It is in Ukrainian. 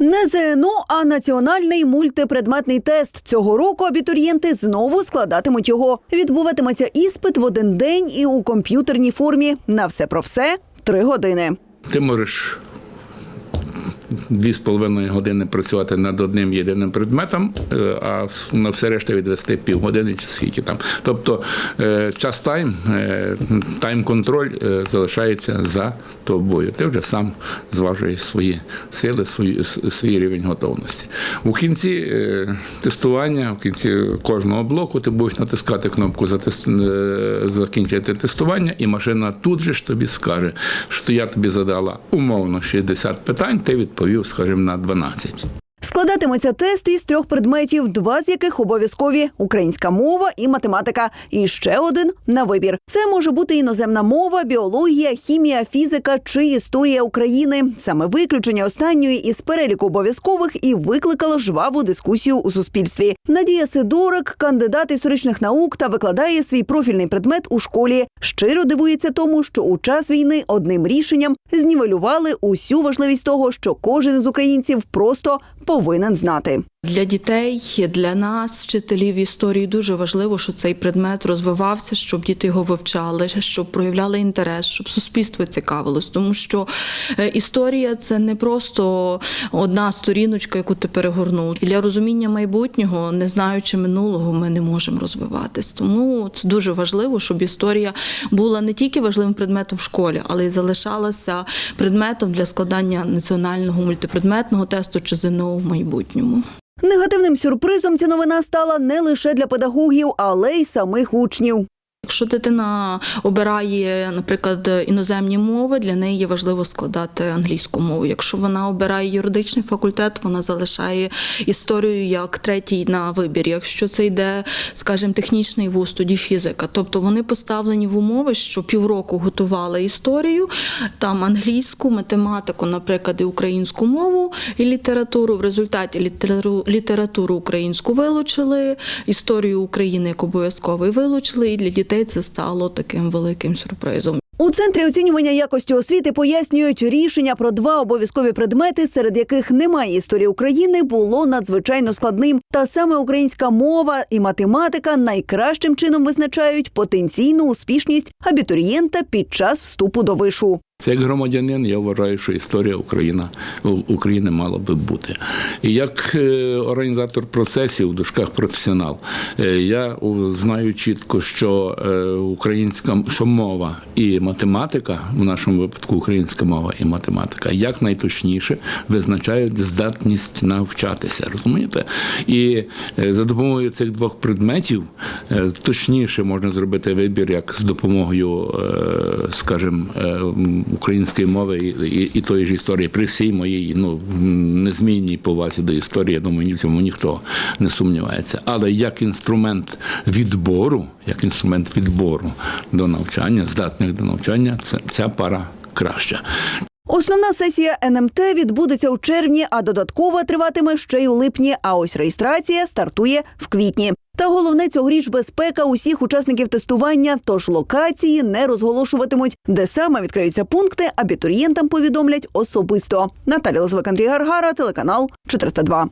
Не ЗНО, а національний мультипредметний тест. Цього року абітурієнти знову складатимуть його. Відбуватиметься іспит в один день і у комп'ютерній формі. На все про все три години. Ти можеш дві з половиною години працювати над одним єдиним предметом, е, а на все решта відвести півгодини чи скільки там. Тобто е, час тайм, е, тайм-контроль залишається за тобою. Ти вже сам зважуєш свої сили, свої, свій рівень готовності. У кінці тестування, у кінці кожного блоку ти будеш натискати кнопку закінчити тестування, і машина тут же ж тобі скаже, що я тобі задала умовно 60 питань, ти відповів, скажімо, на 12. Складатиметься тест із трьох предметів, два з яких обов'язкові українська мова і математика. І ще один на вибір. Це може бути іноземна мова, біологія, хімія, фізика чи історія України. Саме виключення останньої із переліку обов'язкових і викликало жваву дискусію у суспільстві. Надія Сидорик, кандидат історичних наук та викладає свій профільний предмет у школі. Щиро дивується тому, що у час війни одним рішенням знівелювали усю важливість того, що кожен з українців просто повинен знати. Для дітей, для нас, вчителів історії, дуже важливо, щоб цей предмет розвивався, щоб діти його вивчали, щоб проявляли інтерес, щоб суспільство цікавилось. Тому що е, історія це не просто одна сторіночка, яку ти перегорнув. І для розуміння майбутнього, не знаючи минулого, ми не можемо розвиватись. Тому це дуже важливо, щоб історія була не тільки важливим предметом в школі, але й залишалася предметом для складання національного мультипредметного тесту чи ЗНО в майбутньому. Негативним сюрпризом ця новина стала не лише для педагогів, але й самих учнів. Якщо дитина обирає, наприклад, іноземні мови, для неї є важливо складати англійську мову. Якщо вона обирає юридичний факультет, вона залишає історію як третій на вибір. Якщо це йде, скажімо, технічний вуз, тоді фізика. Тобто вони поставлені в умови, що півроку готували історію, там англійську, математику, наприклад, і українську мову і літературу. В результаті літературу, літературу українську вилучили, історію України як обов'язковий вилучили, і для дітей це стало таким великим сюрпризом. У центрі оцінювання якості освіти пояснюють, рішення про два обов'язкові предмети, серед яких немає історії України, було надзвичайно складним. Та саме українська мова і математика найкращим чином визначають потенційну успішність абітурієнта під час вступу до вишу. Як громадянин, я вважаю, що історія Україна, України мала би бути. І як е, організатор процесів, в дужках професіонал, е, я у- знаю чітко, що е, українська що мова і математика, в нашому випадку українська мова і математика, як найточніше визначають здатність навчатися. Розумієте? І за допомогою цих двох предметів точніше можна зробити вибір, як з допомогою, скажімо, української мови і, і, і тої ж історії при всій моїй ну, незмінній повазі до історії, я думаю, ні в цьому ніхто не сумнівається. Але як інструмент відбору, як інструмент відбору до навчання, здатних до навчання, це, ця пара краща. Основна сесія НМТ відбудеться у червні, а додаткова триватиме ще й у липні. А ось реєстрація стартує в квітні. Та головне цьогоріч безпека усіх учасників тестування, тож локації не розголошуватимуть, де саме відкриються пункти, абітурієнтам повідомлять особисто. Наталя Лозвик, Андрій Гаргара, телеканал 402.